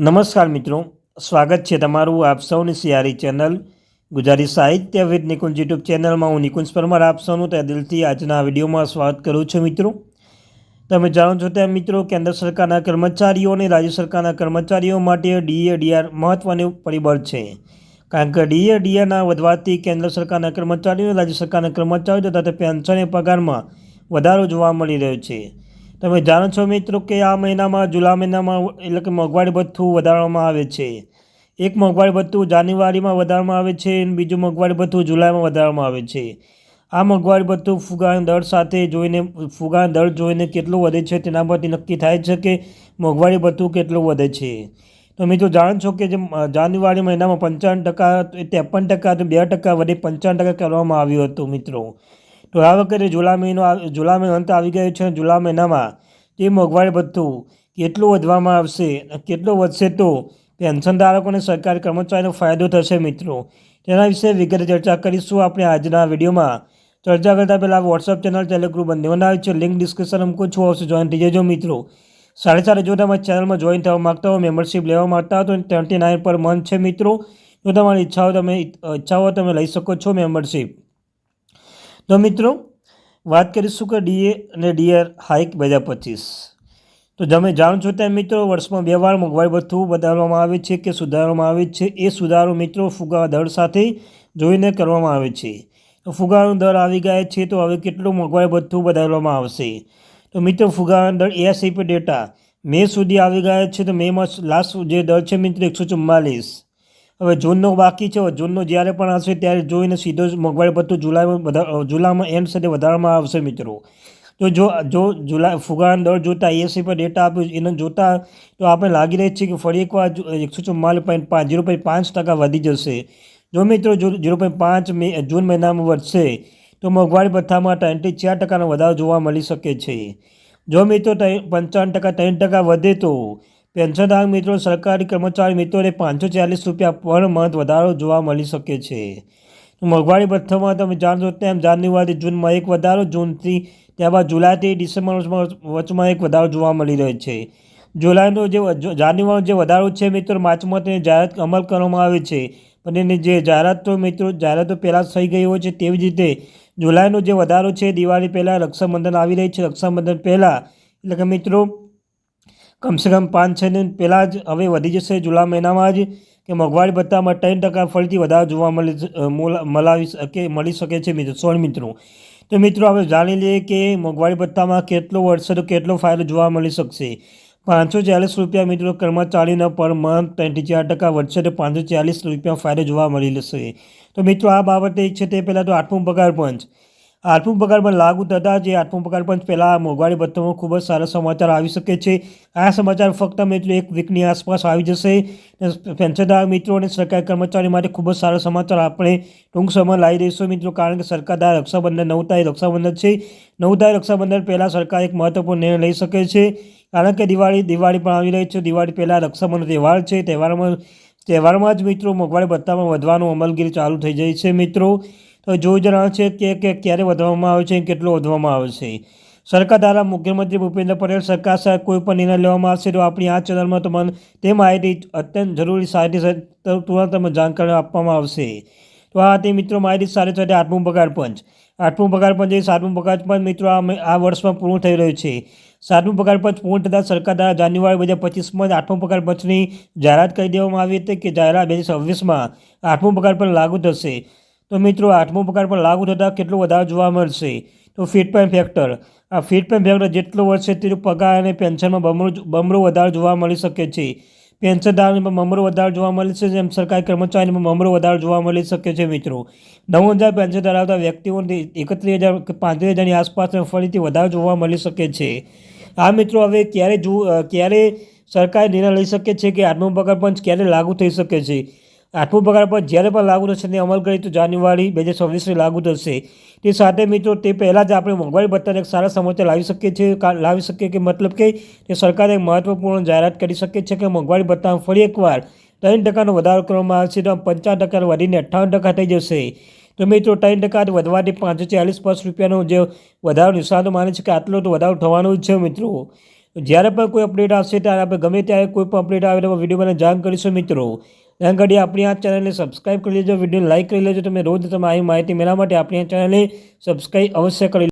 નમસ્કાર મિત્રો, સ્વાગત છે તમારું આપ સૌની સિયારી ચેનલ ગુજરાતી સાહિત્ય વિદ નિકુંજ યુટ્યુબ ચેનલમાં. હું નિકુંજ પરમાર, આપ સૌનું તે દિલથી આજના વિડીયોમાં સ્વાગત કરું છું મિત્રો. તમે જાણો છો તેમ મિત્રો, કેન્દ્ર સરકારના કર્મચારીઓ અને રાજ્ય સરકારના કર્મચારીઓ માટે ડીએ ડીઆર મહત્ત્વનું પરિબળ છે. કારણ કે ડીએ ડીઆરના વધવાથી કેન્દ્ર સરકારના કર્મચારીઓ રાજ્ય સરકારના કર્મચારીઓ તથા પેન્શન પગારમાં વધારો જોવા મળી રહ્યો છે. તમે જાણો છો મિત્રો કે આ મહિનામાં, જુલા મહિનામાં એટલે કે મોંઘવારી ભથ્થું વધારવામાં આવે છે. એક મોંઘવારી ભથ્થું જાન્યુઆરીમાં વધારવામાં આવે છે અને બીજું મોંઘવારી ભથ્થું જુલાઈમાં વધારવામાં આવે છે. આ મોંઘવારી ભથ્થું ફુગાના દર સાથે જોઈને, ફુગાના દર જોઈને કેટલું વધે છે તેના પરથી નક્કી થાય છે કે મોંઘવારી ભથ્થું કેટલું વધે છે. તો મિત્રો જાણો છો કે જે જાન્યુઆરી મહિનામાં પંચાવન ટકા, ત્રેપન ટકા તો બે ટકા વડે પંચાવન ટકા કરવામાં આવ્યું હતું મિત્રો. તો આ વખતે જુલામીનો મહિનો અંત આવી ગયો છે જુલા મહિનામાં તે મોંઘવારી ભથ્થું કેટલું વધવામાં આવશે કેટલું વધશે તો પેન્શન ધારકોને સરકારી કર્મચારીનો ફાયદો થશે મિત્રો. તેના વિશે વિગતે ચર્ચા કરીશું આપણે આજના વિડીયોમાં. ચર્ચા કરતાં પહેલાં વોટ્સઅપ ચેનલ ટેલિગ્રુપ બંને બનાવ્યું છે. લિંક ડિસ્ક્રિપ્શન અમુક છું, આવશે જોઈન થઈ જજો મિત્રો. સાડા સાડે જો તમે ચેનલમાં જોઈન થવા માગતા હો મેમ્બરશિપ લેવા માગતા હો, તો ટ્વેન્ટી નાઇન પર મંથ છે મિત્રો. જો તમારી ઈચ્છાઓ તમે ઈચ્છાઓ તમે લઈ શકો છો મેમ્બરશિપ તો મિત્રો, વાત કરીશું કે ડીએ અને ડીઆર હાઇક બે હજાર પચીસ. તો તમે જાણો છો તેમ મિત્રો, વર્ષમાં બે વાર મોંઘવારી ભથ્થું વધારવામાં આવે છે કે સુધારવામાં આવે છે એ સુધારો મિત્રો ફુગા દર સાથે જોઈને કરવામાં આવે છે. તો ફુગાનો દર આવી ગયા છે તો હવે કેટલું મોંઘવારી ભથ્થું વધારવામાં આવશે? તો મિત્રો ફુગાનો દર એસીપી ડેટા મે સુધી આવી ગયા છે તો મેમાં લાસ્ટ જે દર છે મિત્રો, એકસો ચુમ્માલીસ હવે જૂનનો બાકી છે જૂનનો જ્યારે પણ આવશે ત્યારે જોઈને સીધો જ મોંઘવારી ભથ્થું જુલાઈમાં બધા જુલાઈમાં એન્ડ સાથે વધારવામાં આવશે મિત્રો. તો જો જો જુલાઈ, ફુગાના દર જોતા એસી પર ડેટા આપ્યો એને જોતા તો આપણે લાગી રહી છે કે ફરી એકવાર એકસો ચુમ્માલીસ પોઈન્ટ પાંચ ઝીરો પોઈન્ટ પાંચ ટકા વધી જશે. જો મિત્રો ઝીરો પોઈન્ટ પાંચ મે, જૂન મહિનામાં વધશે, તો મોંઘવારી ભથ્થામાં ત્રણથી ચાર ટકાનો વધારો જોવા મળી શકે છે. જો મિત્રો પંચાવન ટકા, ત્રણ ટકા વધે તો પેન્શનધારક મિત્રો, સરકારી કર્મચારી મિત્રોને પાંચસો ચાલીસ રૂપિયા પર મંથ વધારો જોવા મળી શકે છે. મોંઘવારી ભથ્થામાં તમે જાણશો તેમ જાન્યુઆરી જૂનમાં એક વધારો, જૂનથી ત્યારબાદ જુલાઈથી ડિસેમ્બર વચમાં એક વધારો જોવા મળી રહ્યો છે. જુલાઈનો જે જાન્યુઆરીનો જે વધારો છે મિત્રો, માર્ચમાં તેની જાહેરાત અમલ કરવામાં આવે છે. પણ એની જે જાહેરાતો મિત્રો, જાહેરાતો પહેલાં થઈ ગઈ હોય છે તેવી જ રીતે જુલાઈનો જે વધારો છે, દિવાળી પહેલાં રક્ષાબંધન આવી રહી છે. રક્ષાબંધન પહેલાં, એટલે કે મિત્રો કમસે કમ પાંચ છ દિન પહેલાં જ હવે વધી જશે જુલા મહિનામાં જ કે મોંઘવારી ભથ્થામાં ત્રણ ટકા ફરીથી વધારો જોવા મળી મલાવી શકે મળી શકે છે મિત્રો. સોળ મિત્રો. તો મિત્રો આપણે જાણી લઈએ કે મોંઘવારી ભથ્થામાં કેટલો તો કેટલો ફાયદો જોવા મળી શકશે. પાંચસો ચાલીસ રૂપિયા મિત્રો કર્મચારીના પર મંથ ત્રણથી ચાર ટકા વધશે તો પાંચસો ચાલીસ રૂપિયા ફાયદો જોવા મળી જશે. તો મિત્રો, આ બાબતે છે તે પહેલાં તો આઠમું પગાર પંચ. આઠમું પગાર પણ લાગુ થતાં જે આઠમું પગાર પણ પહેલાં મોંઘવારી ભથ્થામાં ખૂબ જ સારા સમાચાર આવી શકે છે. આ સમાચાર ફક્ત મિત્રો એક વીકની આસપાસ આવી જશે. પેન્શનધારક મિત્રો અને સરકારી કર્મચારી માટે ખૂબ જ સારા સમાચાર આપણે ટૂંક સમય લાવી દઈશું મિત્રો, કારણ કે સરકાર દ્વારા રક્ષાબંધન નવ તારીખ રક્ષાબંધન છે. નવ તારીખ રક્ષાબંધન પહેલાં સરકાર એક મહત્વપૂર્ણ નિર્ણય લઈ શકે છે. કારણ કે દિવાળી દિવાળી પણ આવી રહી છે. દિવાળી પહેલાં રક્ષાબંધન તહેવાર છે. તહેવારમાં તહેવારમાં જ મિત્રો મોંઘવારી ભથ્થામાં વધવાનું અમલગીરી ચાલુ થઈ જાય છે મિત્રો. તો જોઈ જણાવે છે કે કે ક્યારે વધવામાં આવે છે કેટલો વધવામાં આવે છે. સરકાર દ્વારા મુખ્યમંત્રી ભૂપેન્દ્ર પટેલ સરકાર સાથે કોઈ પણ નિર્ણય લેવામાં આવશે તો આપણી આ ચેનલમાં તમને તે માહિતી અત્યંત જરૂરી સાથે તુરંત તમને જાણકારી આપવામાં આવશે. તો આ તે મિત્રો માહિતી સાથે સાથે આઠમું પગાર પંચ. આઠમું પગાર પંચ એ સાતમું પગાર પંચ મિત્રો આ વર્ષમાં પૂર્ણ થઈ રહ્યું છે. સાતમું પગાર પંચ પૂર્ણ થતાં સરકાર દ્વારા જાન્યુઆરી બે હજાર પચીસમાં આઠમું પગાર પંચની જાહેરાત કરી દેવામાં આવી હતી કે જાહેરાત બે હજાર છવ્વીસમાં આઠમું પગાર પંચ લાગુ થશે. તો મિત્રો, આઠમો પગાર પર લાગુ થતાં કેટલો વધારો જોવા મળશે? તો ફીટ પેન ફેક્ટર આ ફીટ પેન ફેક્ટર જેટલો વધશે તેટલું પગાર અને પેન્શનમાં બમણો બમણો વધારો જોવા મળી શકે છે. પેન્શનદારોને પણ બમણો વધારો જોવા મળે છે, જેમ સરકારી કર્મચારીને પણ બમણો વધારો જોવા મળી શકે છે મિત્રો. નવ હજાર પેન્શન ધરાવતા વ્યક્તિઓને એકત્રીસ હજાર પાંત્રીસ હજારની આસપાસ ફરીથી વધારો જોવા મળી શકે છે. આ મિત્રો, હવે ક્યારે જો ક્યારે સરકાર નિર્ણય લઈ શકે છે કે આત્મપગાર પગાર પંચ ક્યારે લાગુ થઈ શકે છે? આઠમું પગાર પર જ્યારે પણ લાગુ થશે તે અમલ કરી, તો જાન્યુઆરી બે હજાર છવ્વીસથી લાગુ થશે. તે સાથે મિત્રો, તે પહેલાં જ આપણે મોંઘવારી ભથ્થાને એક સારા સમાચાર લાવી શકીએ છીએ. લાવી શકીએ કે મતલબ કે તે સરકારે એક મહત્વપૂર્ણ જાહેરાત કરી શકે છે કે મોંઘવારી ભથ્થામાં ફરી એકવાર ત્રણ ટકાનો વધારો કરવામાં આવશે, તો પંચાવન ટકા વધીને અઠ્ઠાવન ટકા થઈ જશે. તો મિત્રો, ત્રણ ટકા વધવાથી પાંચસો ચાલીસ પાંચ રૂપિયાનો જે વધારો નિષ્ણાતો માને છે કે આટલો તો વધારો થવાનો જ છે મિત્રો. જ્યારે પણ કોઈ અપડેટ આવશે, ત્યારે આપણે ગમે ત્યારે કોઈ પણ અપડેટ આવે તો વીડિયો મને જાણ કરીશું મિત્રો. ત્યાં ઘડી આપણી આ ચેનલને સબસ્ક્રાઈબ કરી લેજો વીડિયો લાઇક કરી લેજો, તમે રોજ તમે આવી માહિતી મેળવવા માટે આપણી આ ચેનલને સબસ્ક્રાઈબ અવશ્ય કરી